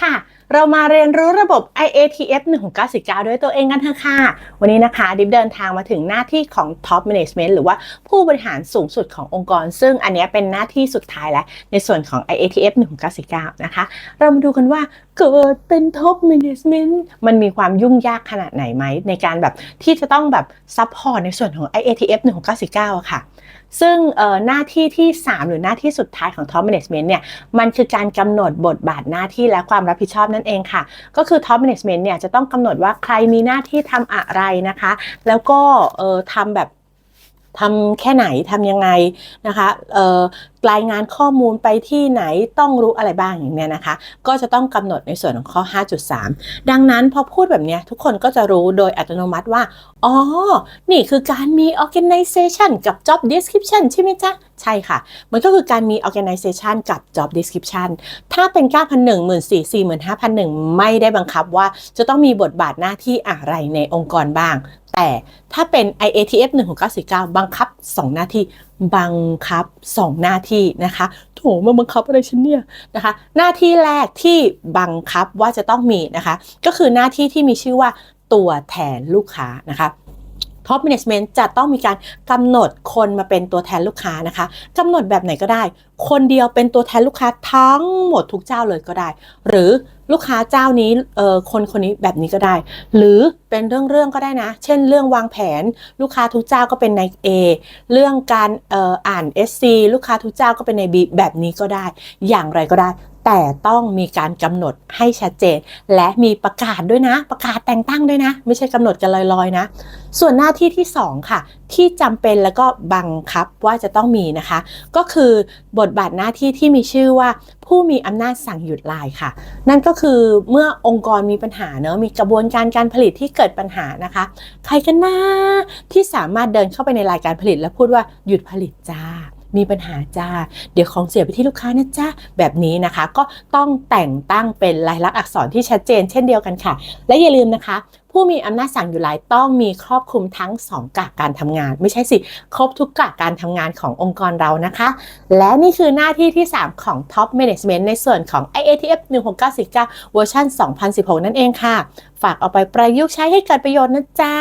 ค่ะ เรามาเรียนรู้ระบบ IATF 169ด้วยตัวเองกันเถอะค่ะ วันนี้นะคะ ดิฟเดินทางมาถึงหน้าที่ของ Top Management หรือว่าผู้บริหารสูงสุดขององค์กร ซึ่งอันนี้เป็นหน้าที่สุดท้ายแล้ว ในส่วนของ IATF 169นะคะ เรามาดูกันว่าเกิดเป็น Top Management มันมีความยุ่งยากขนาดไหนไหม ในการแบบที่จะต้องแบบซัพพอร์ตในส่วนของ IATF 169อะค่ะซึ่งเอ่อหน้าที่ที่ 3 หรือหน้าที่สุดท้ายของ Top Management เนี่ยมันคือการกำหนดบทบาทหน้าที่และความรับผิดชอบนั่นเองค่ะ ก็คือ Top Management เนี่ยจะต้องกำหนดว่าใครมีหน้าที่ทำอะไรนะคะ แล้วก็เออทำแบบ ทำแค่ไหนทำยังไงนะคะเอ่อรายงานข้อมูลไปที่ไหนต้องรู้อะไรบ้างอย่างเนี้ยนะคะ ก็จะต้องกำหนดในส่วนของข้อ 5.3 ดังนั้นพอพูดแบบเนี้ยทุกคนก็จะรู้โดยอัตโนมัติว่า อ๋อ นี่คือการมี organization กับ job description ใช่ไหมจ๊ะ ใช่ค่ะ มันก็คือการมี organization กับ job description ถ้าเป็น9,001 14,000 45,001ไม่ได้บังคับว่าจะต้องมีบทบาทหน้าที่อะไรในองค์กรบ้าง แต่ถ้าเป็น IATF 1699 บังคับ 2 หน้าที่ บังคับ 2 หน้าที่นะคะโถมาบังคับอะไรฉันเนี่ยนะคะ หน้าที่แรกที่บังคับว่าจะต้องมีนะคะ ก็คือหน้าที่ที่มีชื่อว่าตัวแทนลูกค้านะคะ Top Management จะต้องมีการกำหนดคนมาเป็นตัวแทนลูกค้านะคะกำหนดแบบไหนก็ได้ คนเดียวเป็นตัวแทนลูกค้าทั้งหมดทุกเจ้าเลยก็ได้ หรือลูกค้าเจ้านี้เอ่อคนคนนี้แบบนี้ก็ได้ หรือเป็นเรื่องๆก็ได้นะ เช่นเรื่องวางแผน ลูกค้าทุกเจ้าก็เป็นใน A เรื่องการเอ่ออ่าน SC ลูกค้าทุกเจ้าก็เป็นใน B แบบนี้ก็ได้ อย่างไรก็ได้ แต่ต้องมีการกำหนดให้ชัดเจน และมีประกาศด้วยนะ ประกาศแต่งตั้งด้วยนะ ไม่ใช่กำหนดกันลอยๆนะ ส่วนหน้าที่ที่ 2 ค่ะ ที่จำเป็นแล้วก็บังคับว่าจะต้องมีนะคะ ก็คือบทบาทหน้าที่ที่มีชื่อว่าผู้มีอำนาจสั่งหยุดลายค่ะ นั่นก็คือเมื่อองค์กรมีปัญหาเนอะมีกระบวนการการผลิตที่เกิดปัญหานะคะ ใครกันนะที่สามารถเดินเข้าไปในรายการผลิต แล้วพูดว่าหยุดผลิตจ้า มีปัญหาจ้า เดี๋ยวของเสียไปที่ลูกค้านะจ้าแบบนี้นะคะ ก็ต้องแต่งตั้งเป็นลายลักษณ์อักษรที่ชัดเจน เช่นเดียวกันค่ะ และอย่าลืมนะคะ ผู้มีอำนาจสั่งอยู่หลายต้องมีครอบคลุมทั้ง 2กะการทำงาน ไม่ใช่สิ ครบทุกกะการทำงานขององค์กรเรานะคะ และนี่คือหน้าที่ที่ 3 ของ Top Management ในส่วนของ IATF 1699เวอร์ชัน2016 นั่นเองค่ะ ฝากเอาไปประยุกต์ใช้ให้เกิดประโยชน์นะจ๊ะ